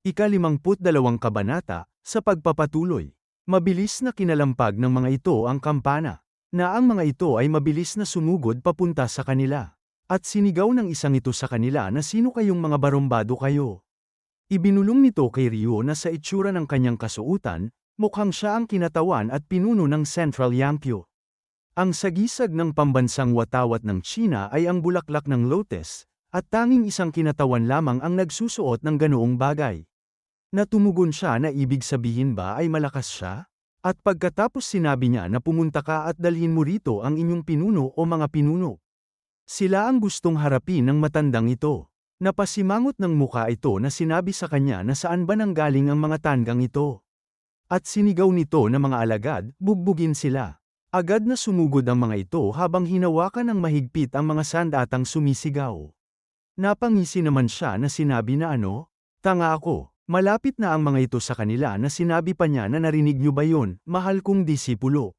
Ikalimamput dalawang kabanata, sa pagpapatuloy. Mabilis na kinalampag ng mga ito ang kampana, na ang mga ito ay mabilis na sumugod papunta sa kanila. At sinigaw ng isang ito sa kanila na sino kayong mga barombado kayo. Ibinulong nito kay Ryo na sa itsura ng kanyang kasuutan, mukhang siya ang kinatawan at pinuno ng Central Yankyo. Ang sagisag ng pambansang watawat ng China ay ang bulaklak ng lotus, at tanging isang kinatawan lamang ang nagsusuot ng ganoong bagay. Natumugon siya na ibig sabihin ba ay malakas siya? At pagkatapos sinabi niya na pumunta ka at dalhin mo rito ang inyong pinuno o mga pinuno. Sila ang gustong harapin ng matandang ito. Napasimangot ng muka ito na sinabi sa kanya na saan ba nanggaling ang mga tanggang ito. At sinigaw nito na mga alagad, bugbugin sila. Agad na sumugod ang mga ito habang hinawakan ng mahigpit ang mga sandatang sumisigaw. Napangisi naman siya na sinabi na ano? Tanga ako. Malapit na ang mga ito sa kanila na sinabi pa niya na narinig niyo ba yun, mahal kong disipulo.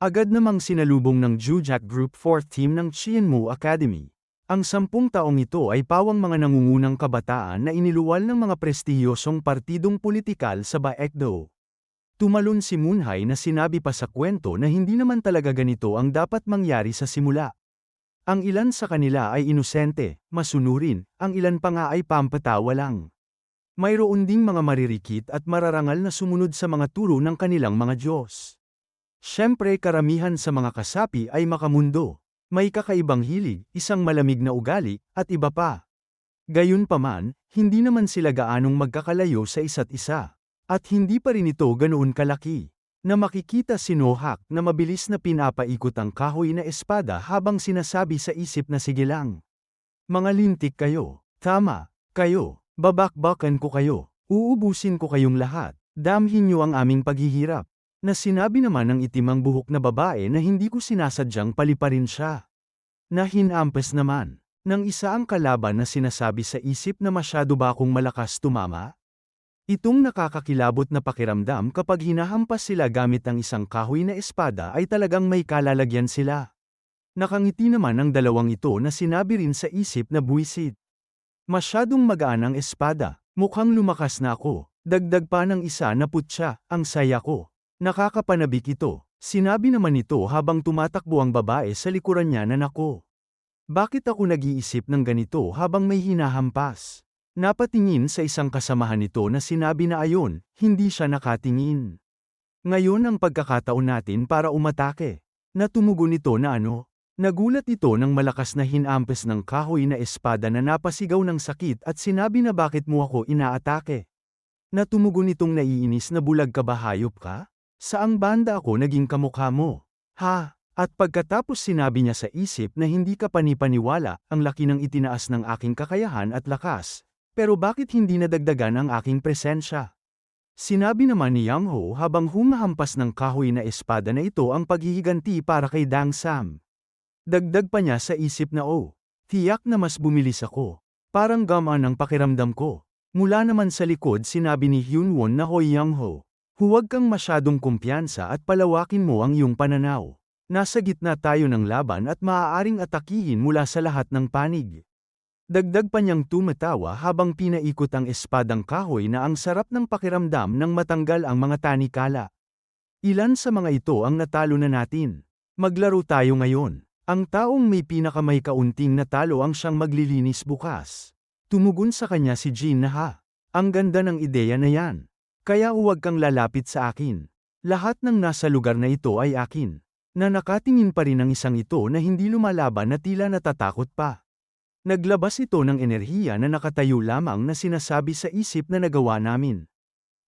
Agad namang sinalubong ng Jujak Group 4th Team ng Chienmu Academy. Ang sampung taong ito ay pawang mga nangungunang kabataan na iniluwal ng mga prestihiyosong partidong politikal sa Baekdo. Tumalon si Moonhai na sinabi pa sa kwento na hindi naman talaga ganito ang dapat mangyari sa simula. Ang ilan sa kanila ay inosente, masunurin, ang ilan pa nga ay pampatawa lang. Mayroon ding mga maririkit at mararangal na sumunod sa mga turo ng kanilang mga Diyos. Siyempre karamihan sa mga kasapi ay makamundo, may kakaibang hilig, isang malamig na ugali, at iba pa. Gayunpaman, hindi naman sila gaanong magkakalayo sa isa't isa. At hindi pa rin ito ganoon kalaki. Na makikita si Nohak na mabilis na pinapaikot ang kahoy na espada habang sinasabi sa isip na sige lang. Mga lintik kayo. Tama, kayo. Babakbakan ko kayo. Uubusin ko kayong lahat. Damhin niyo ang aming paghihirap. Na sinabi naman ng itimang buhok na babae na hindi ko sinasadyang paliparin siya. Nahinampes naman. Nang isa ang kalaban na sinasabi sa isip na masyado ba akong malakas tumama? Itong nakakakilabot na pakiramdam kapag hinahampas sila gamit ang isang kahoy na espada ay talagang may kalalagyan sila. Nakangiti naman ang dalawang ito na sinabi rin sa isip na buwisit. Masyadong magaan ang espada, mukhang lumakas na ako, dagdag pa ng isa na putya, ang saya ko. Nakakapanabik ito, sinabi naman ito habang tumatakbo ang babae sa likuran niya na nako. Bakit ako nag-iisip ng ganito habang may hinahampas? Napatingin sa isang kasamahan nito na sinabi na ayon, hindi siya nakatingin. Ngayon ang pagkakataon natin para umatake. Natumugon ito na ano, Nagulat ito ng malakas na hinampes ng kahoy na espada na napasigaw ng sakit at sinabi na bakit mo ako inaatake. Natumugon itong naiinis na bulag ka ba hayop ka? Saang banda ako naging kamukha mo? Ha? At pagkatapos sinabi niya sa isip na hindi ka panipaniwala, ang laki ng itinaas ng aking kakayahan at lakas. Pero bakit hindi nadagdagan ang aking presensya? Sinabi naman ni Yang Ho habang humahampas ng kahoy na espada na ito ang paghihiganti para kay Dang Sam. Dagdag pa niya sa isip na oh, tiyak na mas bumilis ako. Parang gamaan ang pakiramdam ko. Mula naman sa likod sinabi ni Hyunwon na Hoy Yang Ho, huwag kang masyadong kumpiyansa at palawakin mo ang iyong pananaw. Nasa gitna tayo ng laban at maaaring atakihin mula sa lahat ng panig. Dagdag pa niyang tumatawa habang pinaikot ang espadang kahoy na ang sarap ng pakiramdam nang matanggal ang mga tanikala. Ilan sa mga ito ang natalo na natin. Maglaro tayo ngayon. Ang taong may pinakamay kaunting natalo ang siyang maglilinis bukas. Tumugon sa kanya si Jean na ha. Ang ganda ng ideya na yan. Kaya huwag kang lalapit sa akin. Lahat ng nasa lugar na ito ay akin. Na nakatingin pa rin ang isang ito na hindi lumalaban na tila natatakot pa. Naglabas ito ng enerhiya na nakatayo lamang na sinasabi sa isip na nagawa namin.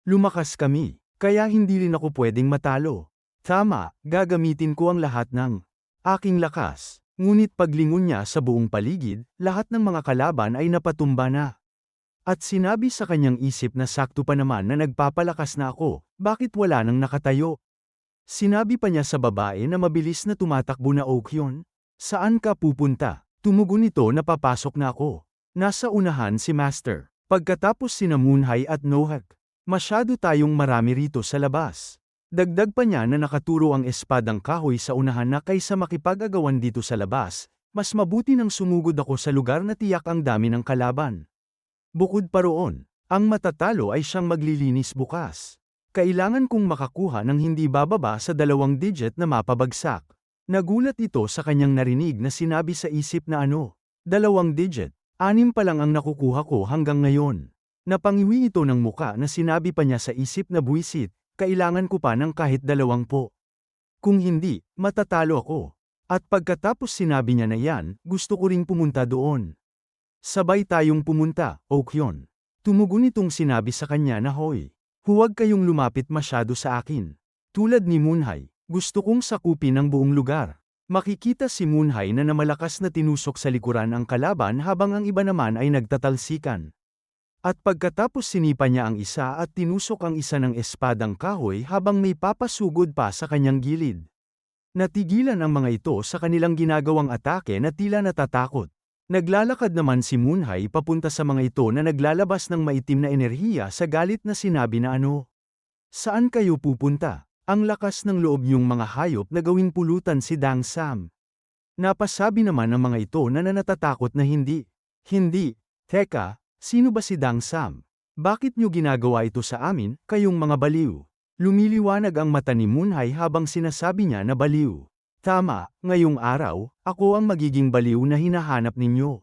Lumakas kami, kaya hindi rin ako pwedeng matalo. Tama, gagamitin ko ang lahat ng Aking lakas. Ngunit paglingon niya sa buong paligid, lahat ng mga kalaban ay napatumba na. At sinabi sa kanyang isip na sakto pa naman na nagpapalakas na ako, bakit wala nang nakatayo? Sinabi pa niya sa babae na mabilis na tumatakbo na Okyon. Saan ka pupunta? Tumugon ito na papasok na ako. Nasa unahan si Master. Pagkatapos sina Moonhai at Nohak. Masyado tayong marami rito sa labas. Dagdag pa niya na nakaturo ang espadang kahoy sa unahan na kaysa makipag-agawan dito sa labas, mas mabuti nang sumugod ako sa lugar na tiyak ang dami ng kalaban. Bukod pa roon, Ang matatalo ay siyang maglilinis bukas. Kailangan kong makakuha ng hindi bababa sa dalawang digit na mapabagsak. Nagulat ito sa kanyang narinig na sinabi sa isip na ano, dalawang digit, anim pa lang ang nakukuha ko hanggang ngayon. Napangiwi ito ng muka na sinabi pa niya sa isip na buwisit, kailangan ko pa ng kahit dalawang po. Kung hindi, matatalo ako. At pagkatapos sinabi niya na yan, gusto ko ring pumunta doon. Sabay tayong pumunta, Okyon. Tumugon itong sinabi sa kanya na hoy. Huwag kayong lumapit masyado sa akin. Tulad ni Moonhai, gusto kong sakupin ang buong lugar. Makikita si Moonhai na namalakas na tinusok sa likuran ang kalaban habang ang iba naman ay nagtatalsikan. At pagkatapos sinipa niya ang isa at tinusok ang isa ng espadang kahoy habang may papasugod pa sa kanyang gilid. Natigilan ang mga ito sa kanilang ginagawang atake na tila natatakot. Naglalakad naman si Moonhai papunta sa mga ito na naglalabas ng maitim na enerhiya sa galit na sinabi na ano. Saan kayo pupunta? Ang lakas ng loob niyong mga hayop na gawing pulutan si Dang Sam. Napasabi naman ng mga ito na nanatatakot na hindi. Hindi. Teka, sino ba si Dang Sam? Bakit niyo ginagawa ito sa amin, kayong mga baliw? Lumiliwanag ang mata ni Moonhai habang sinasabi niya na baliw. Tama, ngayong araw, ako ang magiging baliw na hinahanap ninyo.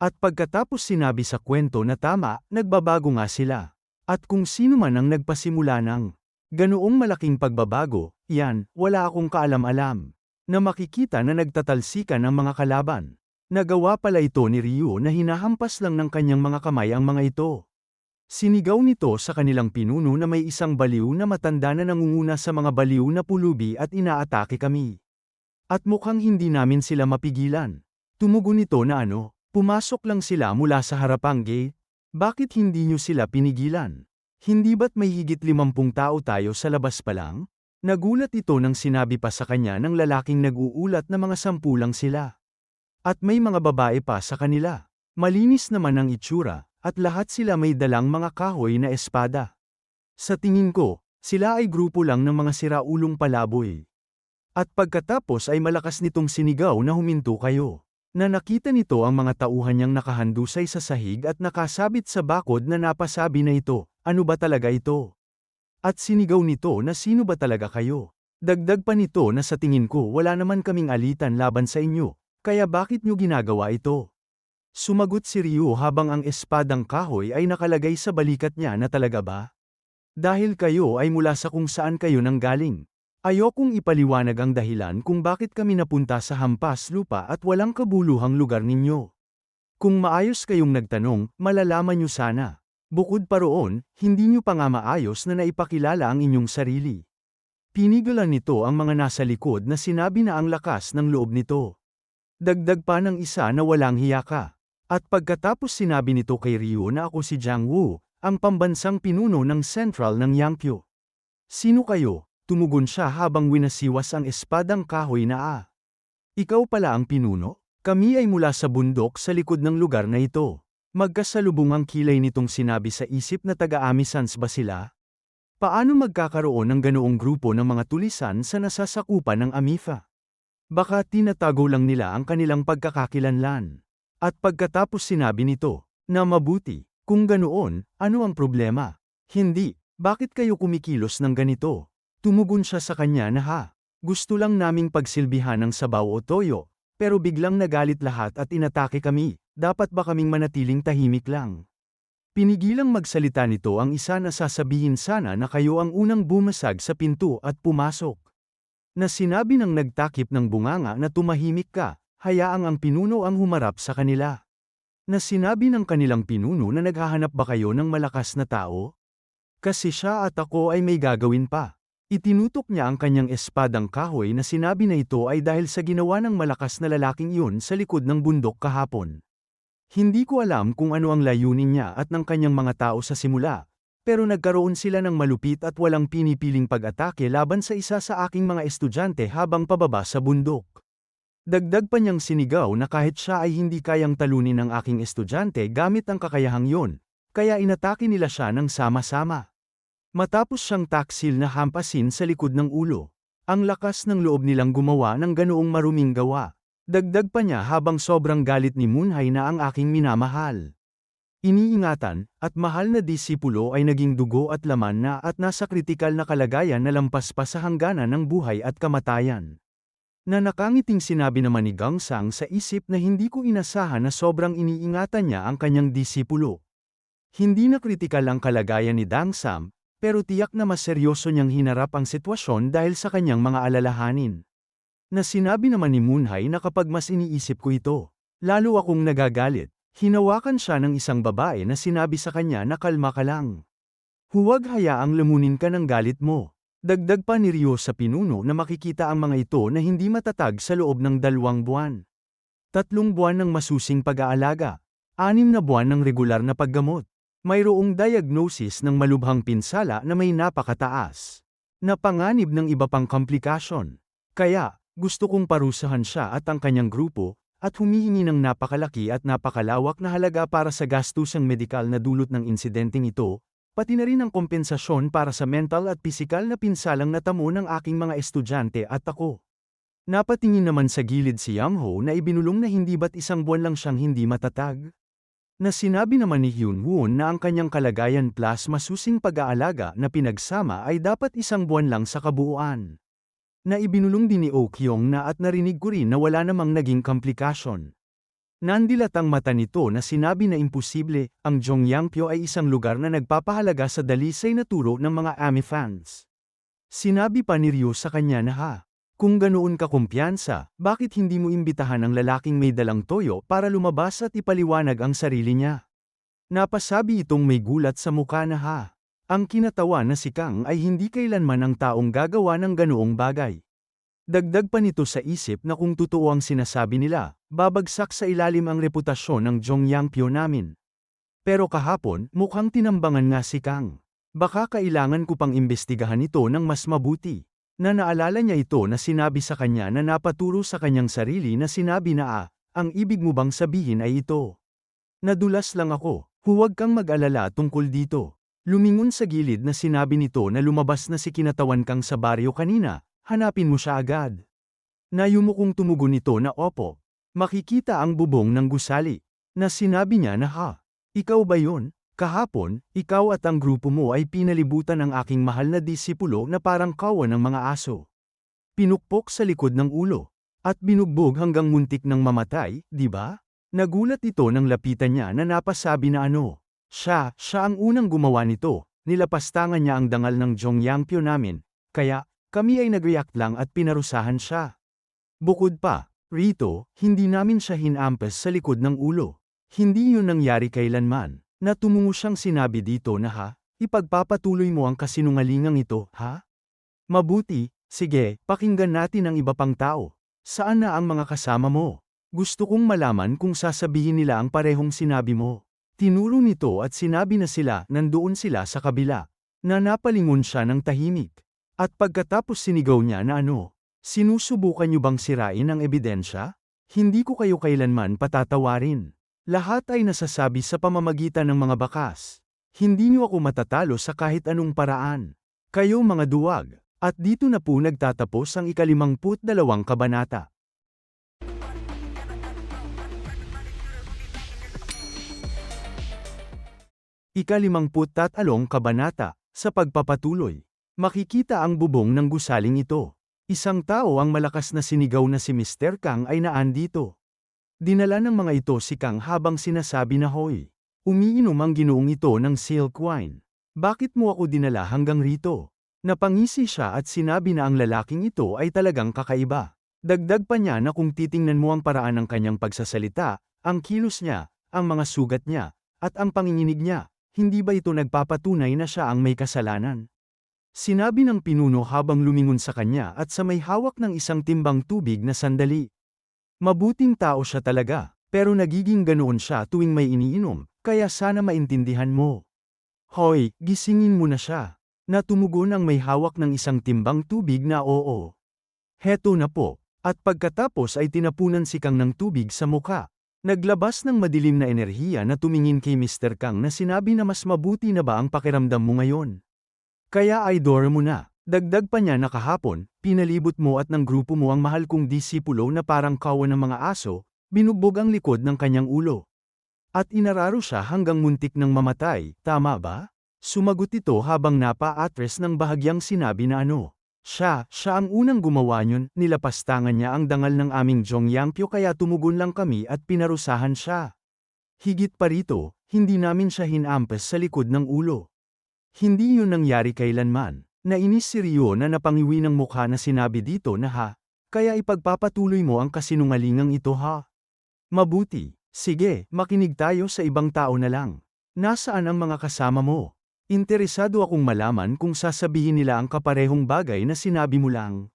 At pagkatapos sinabi sa kwento na tama, nagbabago nga sila. At kung sino man ang nagpasimula ng ganoong malaking pagbabago, yan, wala akong kaalam-alam. Na makikita na nagtatalsikan ang mga kalaban. Nagawa pala ito ni Ryu na hinahampas lang ng kanyang mga kamay ang mga ito. Sinigaw nito sa kanilang pinuno na may isang baliw na matanda na nangunguna sa mga baliw na pulubi at inaatake kami. At mukhang hindi namin sila mapigilan. Tumugon ito na ano, pumasok lang sila mula sa harapang gate. Bakit hindi nyo sila pinigilan? Hindi ba't may higit limampung tao tayo sa labas pa lang? Nagulat ito nang sinabi pa sa kanya ng lalaking nag-uulat na mga sampu lang sila. At may mga babae pa sa kanila. Malinis naman ang itsura, at lahat sila may dalang mga kahoy na espada. Sa tingin ko, sila ay grupo lang ng mga siraulong palaboy. At pagkatapos ay malakas nitong sinigaw na huminto kayo. Na nakita nito ang mga tauhan niyang nakahandusay sa sahig at nakasabit sa bakod na napasabi na ito, ano ba talaga ito? At sinigaw nito na sino ba talaga kayo? Dagdag pa nito na sa tingin ko wala naman kaming alitan laban sa inyo, kaya bakit nyo ginagawa ito? Sumagot si Ryu habang ang espadang kahoy ay nakalagay sa balikat niya na talaga ba? Dahil kayo ay mula sa kung saan kayo nang galing. Ayokong ipaliwanag ang dahilan kung bakit kami napunta sa hampas lupa at walang kabuluhang lugar ninyo. Kung maayos kayong nagtanong, malalaman nyo sana. Bukod pa roon, hindi nyo pa nga maayos na naipakilala ang inyong sarili. Pinigilan nito ang mga nasa likod na sinabi na ang lakas ng loob nito. Dagdag pa ng isa na walang hiyaka. At pagkatapos sinabi nito kay Ryu na ako si Jiang Wu, ang pambansang pinuno ng Central ng Yangkyo. Sino kayo? Tumugon siya habang winasiwas ang espadang kahoy na ah. Ikaw pala ang pinuno? Kami ay mula sa bundok sa likod ng lugar na ito. Magkasalubong ang kilay nitong sinabi sa isip na taga-Amisans ba sila? Paano magkakaroon ng ganoong grupo ng mga tulisan sa nasasakupan ng Amifa? Baka tinatago lang nila ang kanilang pagkakakilanlan. At pagkatapos sinabi nito, na mabuti, kung ganoon, ano ang problema? Hindi, bakit kayo kumikilos ng ganito? Tumugon siya sa kanya na ha, gusto lang naming pagsilbihan ng sabaw o toyo, pero biglang nagalit lahat at inatake kami, dapat ba kaming manatiling tahimik lang? Pinigilang magsalita nito ang isa na sasabihin sana na kayo ang unang bumasag sa pinto at pumasok. Na sinabi ng nagtakip ng bunganga na tumahimik ka, hayaang ang pinuno ang humarap sa kanila. Na sinabi ng kanilang pinuno na naghahanap ba kayo ng malakas na tao? Kasi siya at ako ay may gagawin pa. Itinutok niya ang kanyang espadang kahoy na sinabi na ito ay dahil sa ginawa ng malakas na lalaking iyon sa likod ng bundok kahapon. Hindi ko alam kung ano ang layunin niya at ng kanyang mga tao sa simula, pero nagkaroon sila ng malupit at walang pinipiling pag-atake laban sa isa sa aking mga estudyante habang pababa sa bundok. Dagdag pa niyang sinigaw na kahit siya ay hindi kayang talunin ng aking estudyante gamit ang kakayahang yon, kaya inatake nila siya ng sama-sama. Matapos siyang taksil na hampasin sa likod ng ulo. Ang lakas ng loob nilang gumawa ng ganoong maruming gawa. Dagdag pa niya habang sobrang galit ni Moonhai na ang aking minamahal. Iniingatan, at mahal na disipulo ay naging dugo at laman na at nasa kritikal na kalagayan na lampas pa sa hangganan ng buhay at kamatayan. Na nakangiting sinabi naman ni Gangsang sa isip na hindi ko inasahan na sobrang iniingatan niya ang kanyang disipulo. Hindi na kritikal ang kalagayan ni Dangsam, pero tiyak na mas seryoso niyang hinarap ang sitwasyon dahil sa kanyang mga alalahanin. Na sinabi naman ni Moonhai na kapag mas iniisip ko ito, lalo akong nagagalit, hinawakan siya ng isang babae na sinabi sa kanya na kalma ka lang. Huwag hayaang lamunin ka ng galit mo. Dagdag pa ni Rio sa pinuno na makikita ang mga ito na hindi matatag sa loob ng dalawang buwan. Tatlong buwan ng masusing pag-aalaga. Anim na buwan ng regular na paggamot. Mayroong diagnosis ng malubhang pinsala na may napakataas. Napanganib ng iba pang komplikasyon. Kaya, gusto kong parusahan siya at ang kanyang grupo, at humihingi ng napakalaki at napakalawak na halaga para sa gastusang medikal na dulot ng insidenteng ito, pati na rin ang kompensasyon para sa mental at pisikal na pinsalang natamo ng aking mga estudyante at ako. Napatingin naman sa gilid si Yang Ho na ibinulong na hindi ba't isang buwan lang siyang hindi matatag? Na sinabi naman ni Hyun Woon na ang kanyang kalagayan plus masusing pag-aalaga na pinagsama ay dapat isang buwan lang sa kabuuan. Na ibinulong din ni Oh Kyung na at narinig ko rin na wala namang naging komplikasyon. Nandilat ang mata nito na sinabi na imposible, ang Jongyangpyo ay isang lugar na nagpapahalaga sa dalisay na turo ng mga AMI fans. Sinabi pa ni Ryo sa kanya na ha, kung ganoon ka kumpiyansa, bakit hindi mo imbitahan ang lalaking may dalang toyo para lumabas at ipaliwanag ang sarili niya? Napasabi itong may gulat sa mukha na ha. Ang kinatawa na si Kang ay hindi kailanman ang taong gagawa ng ganoong bagay. Dagdag pa nito sa isip na kung totoo ang sinasabi nila, babagsak sa ilalim ang reputasyon ng Jongyangpyo namin. Pero kahapon, mukhang tinambangan nga si Kang. Baka kailangan ko pang imbestigahan ito ng mas mabuti. Na naalala niya ito na sinabi sa kanya na napaturo sa kanyang sarili na sinabi na ah, ang ibig mo bang sabihin ay ito. Nadulas lang ako, huwag kang mag-alala tungkol dito. Lumingon sa gilid na sinabi nito na lumabas na si kinatawan kang sa baryo kanina, hanapin mo siya agad. Nayumukong tumugon nito na opo. Makikita ang bubong ng gusali. Na sinabi niya na ha. Ikaw ba yun? Kahapon, ikaw at ang grupo mo ay pinalibutan ng aking mahal na disipulo na parang kawan ng mga aso. Pinukpok sa likod ng ulo. At binugbog hanggang muntik ng mamatay, di ba? Nagulat ito nang lapitan niya na napasabi na ano. Siya, siya ang unang gumawa nito. Nilapastangan niya ang dangal ng Jongyangpyo namin. Kaya, kami ay nag-react lang at pinarusahan siya. Bukod pa, Rito, hindi namin siya hinampas sa likod ng ulo. Hindi yun nangyari kailanman. Na tumungo siyang sinabi dito na ha, ipagpapatuloy mo ang kasinungalingang ito, ha? Mabuti, sige, pakinggan natin ang iba pang tao. Saan na ang mga kasama mo? Gusto kong malaman kung sasabihin nila ang parehong sinabi mo. Tinuro nito at sinabi na sila nandoon sila sa kabila. Na napalingon siya ng tahimik. At pagkatapos sinigaw niya na ano, sinusubukan niyo bang sirain ang ebidensya? Hindi ko kayo kailanman patatawarin. Lahat ay nasasabi sa pamamagitan ng mga bakas. Hindi niyo ako matatalo sa kahit anong paraan. Kayo mga duwag. At dito na po nagtatapos ang ikalimangput dalawang kabanata. Ikalimangput tatalong kabanata, sa pagpapatuloy. Makikita ang bubong ng gusaling ito. Isang tao ang malakas na sinigaw na si Mr. Kang ay naandito. Dinala ng mga ito si Kang habang sinasabi na hoy. Umiinom ang ginoong ito ng silk wine. Bakit mo ako dinala hanggang rito? Napangisi siya at sinabi na ang lalaking ito ay talagang kakaiba. Dagdag pa niya na kung titingnan mo ang paraan ng kanyang pagsasalita, ang kilos niya, ang mga sugat niya, at ang panginginig niya, hindi ba ito nagpapatunay na siya ang may kasalanan? Sinabi ng pinuno habang lumingon sa kanya at sa may hawak ng isang timbang tubig na sandali. Mabuting tao siya talaga, pero nagiging ganoon siya tuwing may iniinom, kaya sana maintindihan mo. Hoy, gisingin mo na siya. Natumugon ang may hawak ng isang timbang tubig na oo. Heto na po, at pagkatapos ay tinapunan si Kang ng tubig sa muka. Naglabas ng madilim na enerhiya na tumingin kay Mr. Kang na sinabi na mas mabuti na ba ang pakiramdam mo ngayon. Kaya ay dora mo na. Dagdag pa niya na kahapon, pinalibot mo at ng grupo mo ang mahal kong disipulo na parang kawan ng mga aso, binugbog ang likod ng kanyang ulo. At inararo siya hanggang muntik ng mamatay, tama ba? Sumagot ito habang napa-atres ng bahagyang sinabi na ano. Siya, siya ang unang gumawa niyon, nilapastangan niya ang dangal ng aming Jongyangpyo kaya tumugon lang kami at pinarusahan siya. Higit pa rito, hindi namin siya hinampes sa likod ng ulo. Hindi yun nangyari kailanman. Nainis si Rio na napangiwi ng mukha na sinabi dito na ha, kaya ipagpapatuloy mo ang kasinungalingang ito ha. Mabuti, sige, makinig tayo sa ibang tao na lang. Nasaan ang mga kasama mo? Interesado akong malaman kung sasabihin nila ang kaparehong bagay na sinabi mo lang.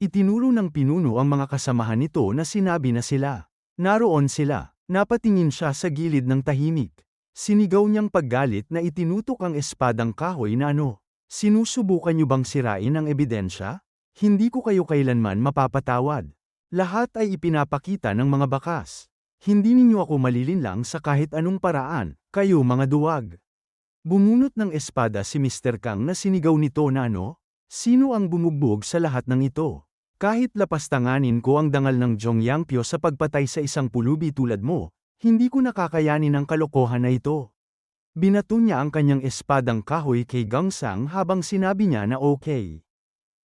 Itinuro ng pinuno ang mga kasamahan nito na sinabi na sila. Naroon sila. Napatingin siya sa gilid ng tahimik. Sinigaw niyang paggalit na itinutok ang espadang kahoy na ano. Sinusubukan niyo bang sirain ang ebidensya? Hindi ko kayo kailanman mapapatawad. Lahat ay ipinapakita ng mga bakas. Hindi ninyo ako malilinlang sa kahit anong paraan, kayo mga duwag. Bumunot ng espada si Mr. Kang na sinigaw nito na ano? Sino ang bumugbog sa lahat ng ito? Kahit lapastanganin ko ang dangal ng Jongyangpyo sa pagpatay sa isang pulubi tulad mo, hindi ko nakakayanin ang kalokohan na ito. Binato niya ang kanyang espadang kahoy kay Gangsang habang sinabi niya na okay.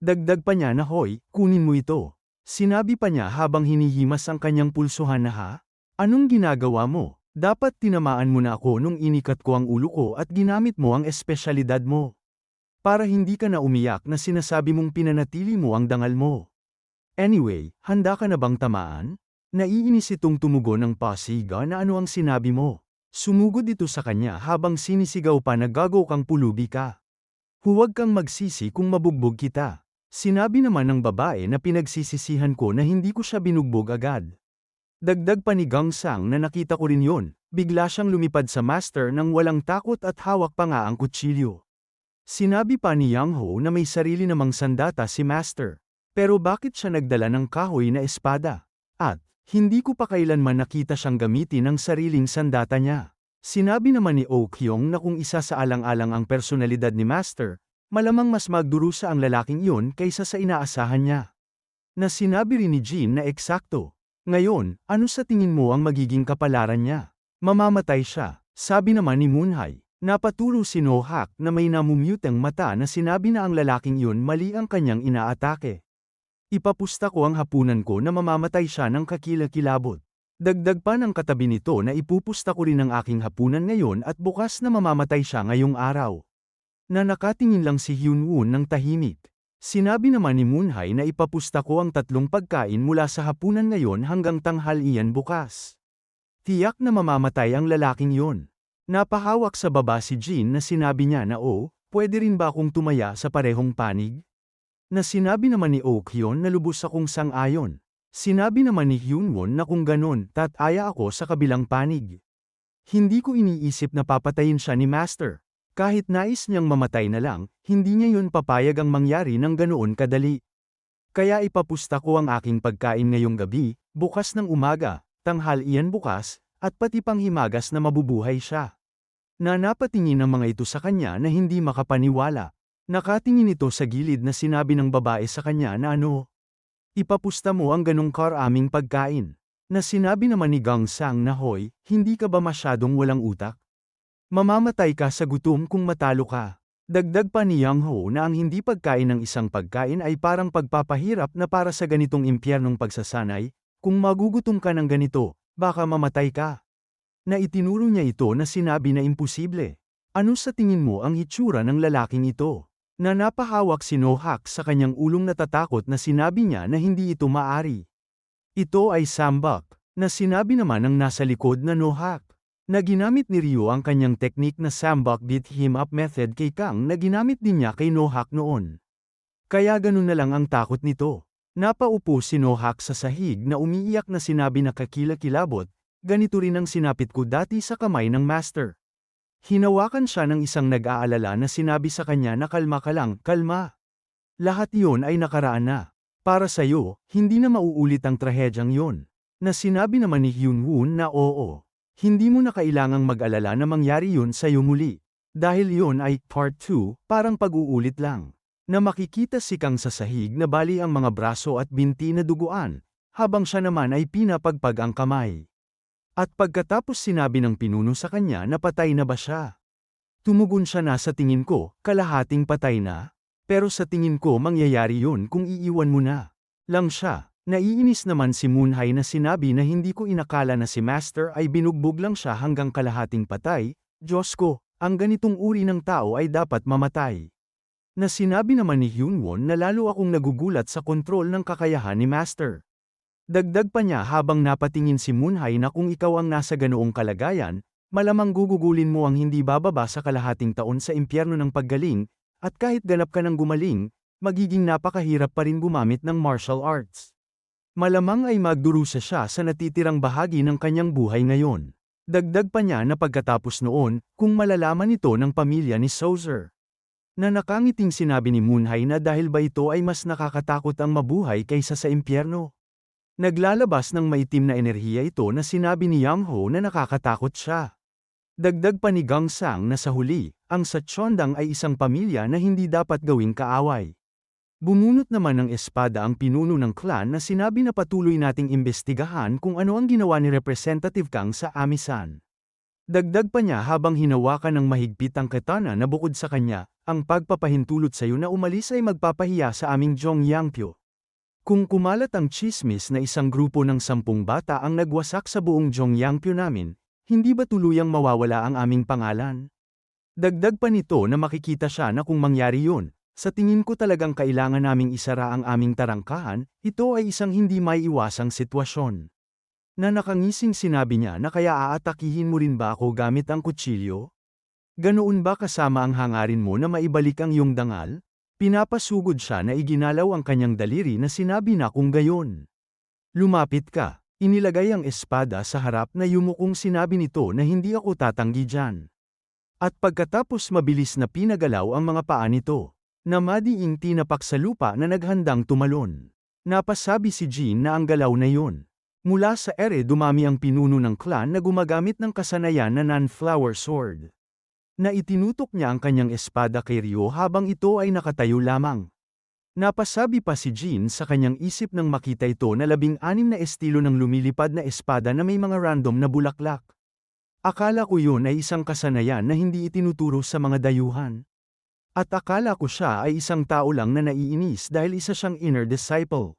Dagdag pa niya na hoy, kunin mo ito. Sinabi pa niya habang hinihimas ang kanyang pulsuhan na ha? Anong ginagawa mo? Dapat tinamaan mo na ako nung inikat ko ang ulo ko at ginamit mo ang espesyalidad mo. Para hindi ka na umiyak na sinasabi mong pinanatili mo ang dangal mo. Anyway, handa ka na bang tamaan? Naiinis itong tumugon ng pasiga na ano ang sinabi mo. Sumugod ito sa kanya habang sinisigaw pa na gago kang pulubi ka. Huwag kang magsisi kung mabugbog kita. Sinabi naman ng babae na pinagsisisihan ko na hindi ko siya binugbog agad. Dagdag pa ni Gangsang na nakita ko rin yon, bigla siyang lumipad sa master nang walang takot at hawak pa nga ang kutsilyo. Sinabi pa ni Yang Ho na may sarili namang sandata si master. Pero bakit siya nagdala ng kahoy na espada? At, hindi ko pa kailanman nakita siyang gamitin ang sariling sandata niya. Sinabi naman ni Oh Kyung na kung isa sa alang-alang ang personalidad ni Master, malamang mas magdurusa ang lalaking iyon kaysa sa inaasahan niya. Na sinabi rin ni Jean na eksakto. Ngayon, ano sa tingin mo ang magiging kapalaran niya? Mamamatay siya, sabi naman ni Moonhai. Napatulo si Nohak na may namumutang mata na sinabi na ang lalaking iyon mali ang kanyang inaatake. Ipapusta ko ang hapunan ko na mamamatay siya ng kakilakilabot. Dagdag pa ng katabi nito na ipupusta ko rin ang aking hapunan ngayon at bukas na mamamatay siya ngayong araw. Na nakatingin lang si Hyunwoo ng tahimik. Sinabi naman ni Moonhai na ipapusta ko ang tatlong pagkain mula sa hapunan ngayon hanggang tanghalian bukas. Tiyak na mamamatay ang lalaking yon. Napahawak sa baba si Jean na sinabi niya na oh, pwede rin ba akong tumaya sa parehong panig? Na sinabi naman ni Oh Hyun na lubos akong sang-ayon. Sinabi naman ni Hyunwon na kung ganon, tataya ako sa kabilang panig. Hindi ko iniisip na papatayin siya ni Master. Kahit nais niyang mamatay na lang, hindi niya yun papayag ang mangyari ng ganoon kadali. Kaya ipapusta ko ang aking pagkain ngayong gabi, bukas ng umaga, tanghal iyan bukas, at pati pang himagas na mabubuhay siya. Na napatingin ang mga ito sa kanya na hindi makapaniwala. Nakatingin ito sa gilid na sinabi ng babae sa kanya na ano. Ipapusta mo ang ganong karaming pagkain. Na sinabi naman ni Gang Sang na hoy, hindi ka ba masyadong walang utak? Mamamatay ka sa gutom kung matalo ka. Dagdag pa ni Yang Ho na ang hindi pagkain ng isang pagkain ay parang pagpapahirap na para sa ganitong impyernong pagsasanay, kung magugutom ka ng ganito, baka mamatay ka. Na itinuro niya ito na sinabi na imposible. Ano sa tingin mo ang hitsura ng lalaking ito? na napahawak si Nohak sa kanyang ulong natatakot na sinabi niya na hindi ito maari. Ito ay sambak, na sinabi naman ng nasa likod na Nohak, na ginamit ni Ryo ang kanyang teknik na sambak beat him up method kay Kang na ginamit din niya kay Nohak noon. Kaya ganun na lang ang takot nito. Napaupo si Nohak sa sahig na umiiyak na sinabi na kakilakilabot, ganito rin ang sinapit ko dati sa kamay ng master. Hinawakan siya ng isang nag-aalala na sinabi sa kanya na kalma ka lang, kalma. Lahat iyon ay nakaraan na. Para sa'yo, hindi na mauulit ang trahedyang yon. Na sinabi naman ni Hyunwoon na oo. Hindi mo na kailangang mag-alala na mangyari yun sa'yo muli. Dahil yon ay part 2, parang pag-uulit lang. Na makikita si Kang sa sahig na bali ang mga braso at binti na duguan, habang siya naman ay pinapagpag ang kamay. At pagkatapos sinabi ng pinuno sa kanya na patay na ba siya? Tumugon siya na sa tingin ko, kalahating patay na? Pero sa tingin ko mangyayari yun kung iiwan mo na. Lang siya. Naiinis naman si Moonhai na sinabi na hindi ko inakala na si Master ay binugbog lang siya hanggang kalahating patay, Diyos ko, ang ganitong uri ng tao ay dapat mamatay. Na sinabi naman ni Hyunwon na lalo akong nagugulat sa kontrol ng kakayahan ni Master. Dagdag pa niya habang napatingin si Moonhai na kung ikaw ang nasa ganoong kalagayan, malamang gugugulin mo ang hindi bababa sa kalahating taon sa impyerno ng paggaling, at kahit ganap ka ng gumaling, magiging napakahirap pa rin gumamit ng martial arts. Malamang ay magdurusa siya sa natitirang bahagi ng kanyang buhay ngayon. Dagdag pa niya na pagkatapos noon, kung malalaman ito ng pamilya ni Sozer. Na nakangiting sinabi ni Moonhai na dahil ba ito ay mas nakakatakot ang mabuhay kaysa sa impyerno. Naglalabas ng maitim na enerhiya ito na sinabi ni Yang Ho na nakakatakot siya. Dagdag pa ni Gang Sang na sa huli, ang Satchondang ay isang pamilya na hindi dapat gawing kaaway. Bumunot naman ng espada ang pinuno ng clan na sinabi na patuloy nating imbestigahan kung ano ang ginawa ni Representative Kang sa Amisan. Dagdag pa niya habang hinawakan ng mahigpit ang katana na bukod sa kanya, ang pagpapahintulot sa iyo na umalis ay magpapahiya sa aming Jong Yangpyo. Kung kumalat ang chismis na isang grupo ng sampung bata ang nagwasak sa buong Jong Yangpyo namin, hindi ba tuluyang mawawala ang aming pangalan? Dagdag pa nito na makikita siya na kung mangyari yun, sa tingin ko talagang kailangan naming isara ang aming tarangkahan, ito ay isang hindi maiiwasang sitwasyon. Na nakangising sinabi niya na kaya aatakihin mo rin ba ako gamit ang kutsilyo? Ganoon ba kasama ang hangarin mo na maibalik ang iyong dangal? Pinapasugod siya na iginalaw ang kanyang daliri na sinabi na kung gayon. Lumapit ka, inilagay ang espada sa harap na yumukong sinabi nito na hindi ako tatanggi dyan. At pagkatapos mabilis na pinagalaw ang mga paa nito. Namadiing tinapak sa lupa na naghandang tumalon. Napasabi si Jean na ang galaw na yun. Mula sa ere dumami ang pinuno ng clan na gumagamit ng kasanayan na non-flower sword. Na itinutok niya ang kanyang espada kay Ryo habang ito ay nakatayo lamang. Napasabi pa si Jean sa kanyang isip nang makita ito na labing-anim na estilo ng lumilipad na espada na may mga random na bulaklak. Akala ko yun ay isang kasanayan na hindi itinuturo sa mga dayuhan. At akala ko siya ay isang tao lang na naiinis dahil isa siyang inner disciple.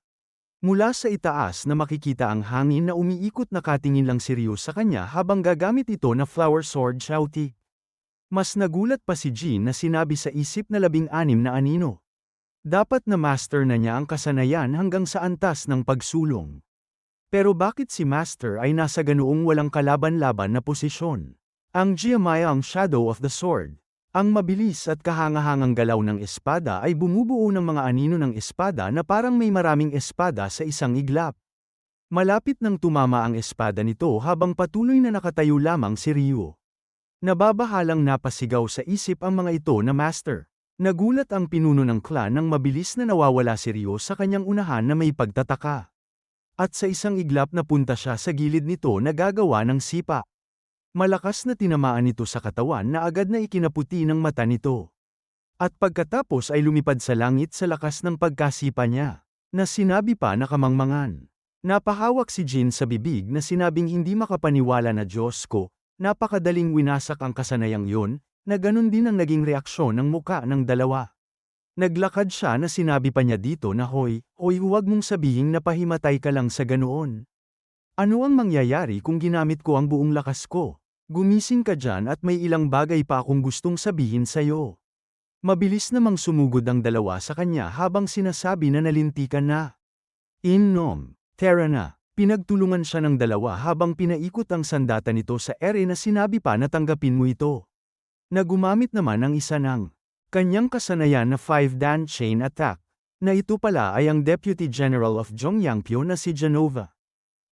Mula sa itaas na makikita ang hangin na umiikot na katingin lang seryoso sa kanya habang gagamit ito na flower sword shouty. Mas nagulat pa si Jean na sinabi sa isip na labing-anim na anino. Dapat na master na niya ang kasanayan hanggang sa antas ng pagsulong. Pero bakit si Master ay nasa ganoong walang kalaban-laban na posisyon? Ang Giamaya ang Shadow of the Sword. Ang mabilis at kahangahangang galaw ng espada ay bumubuo ng mga anino ng espada na parang may maraming espada sa isang iglap. Malapit nang tumama ang espada nito habang patuloy na nakatayo lamang si Ryu. Nababahalang napasigaw sa isip ang mga ito na master. Nagulat ang pinuno ng clan nang mabilis na nawawala si Ryo sa kanyang unahan na may pagtataka. At sa isang iglap na punta siya sa gilid nito na gagawa ng sipa. Malakas na tinamaan nito sa katawan na agad na ikinaputi ng mata nito. At pagkatapos ay lumipad sa langit sa lakas ng pagkasipa niya, na sinabi pa na kamangmangan. Napahawak si Jin sa bibig na sinabing hindi makapaniwala na Diyos ko, napakadaling winasak ang kasanayang yon, na ganun din ang naging reaksyon ng muka ng dalawa. Naglakad siya na sinabi pa niya dito na hoy, hoy huwag mong sabihin na pahimatay ka lang sa ganoon. Ano ang mangyayari kung ginamit ko ang buong lakas ko? Gumising ka dyan at may ilang bagay pa akong gustong sabihin sa'yo. Mabilis namang sumugod ang dalawa sa kanya habang sinasabi na nalintikan na. Innom, Tara na, pinagtulungan siya ng dalawa habang pinaikot ang sandata nito sa ere na sinabi pa na tanggapin mo ito. Nagumamit naman ang isa ng kanyang kasanayan na 5 dan chain attack, na ito pala ay ang Deputy General of Zhongyangpyo na si Genova.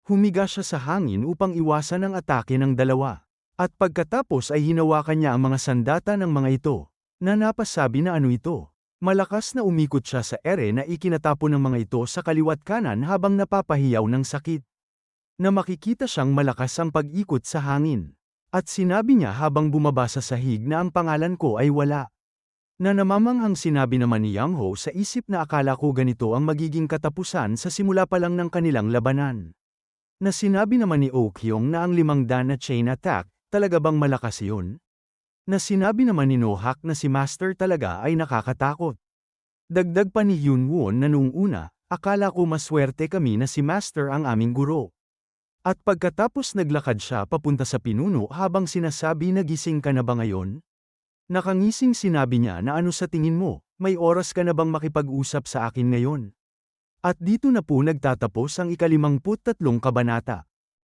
Humiga siya sa hangin upang iwasan ang atake ng dalawa. At pagkatapos ay hinawakan niya ang mga sandata ng mga ito, na napasabi na ano ito. Malakas na umikot siya sa ere na ikinatapon ng mga ito sa kaliwat kanan habang napapahiyaw ng sakit. Na makikita siyang malakas ang pag-ikot sa hangin. At sinabi niya habang bumaba sa sahig na ang pangalan ko ay wala. Na namamanghang sinabi naman ni Yang Ho sa isip na akala ko ganito ang magiging katapusan sa simula pa lang ng kanilang labanan. Na sinabi naman ni Okyong na ang limang dan na chain attack, talaga bang malakas yun? Na sinabi naman ni Nohak na si Master talaga ay nakakatakot. Dagdag pa ni Yunwon na noong una, akala ko maswerte kami na si Master ang aming guro. At pagkatapos naglakad siya papunta sa pinuno habang sinasabi na gising ka na ba ngayon? Nakangising sinabi niya na ano sa tingin mo, may oras ka na bang makipag-usap sa akin ngayon? At dito na po nagtatapos ang ikalimangput tatlong kabanata.